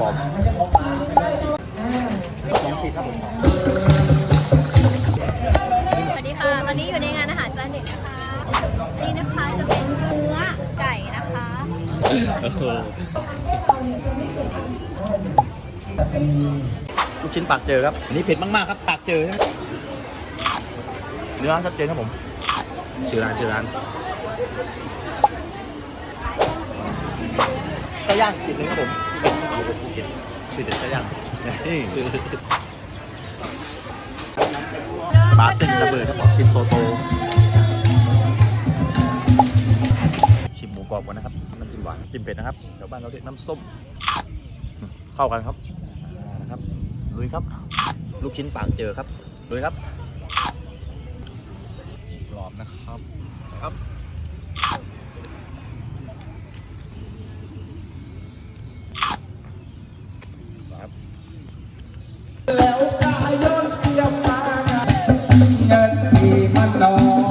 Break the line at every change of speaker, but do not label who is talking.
กรอบสองขีดครับผม
สวัสดีค่ะ ตอนนี้อยู่ในงานอาหารจานเด็ดนะคะ นี่นะคะจะเป็นเนื้อไก่นะคะ
ลูกชิ้นปากเจอครับอันนี้เผ็ดมากๆครับปากเจอใช่ไหมเนื้อชัดเจนครับผมชื่อร้านชื่อร้านไส้ย่างกินเลยครับผม ภูเก็ตคือเด็ดไส้ย่างปลาเส้นระเบิดครับผมชิ้นโตโตชิมหมูกรอบก่อนนะครับน้ำจิ้มหวานจิ้มเผ็ดนะครับแถวบ้านเราเรียกน้ำส้ม เข้ากันครับนะครับลุยครับ ลูกชิ้นปากเจอครับลุยครับกรอบนะครับครับ
เดินที่มันนอน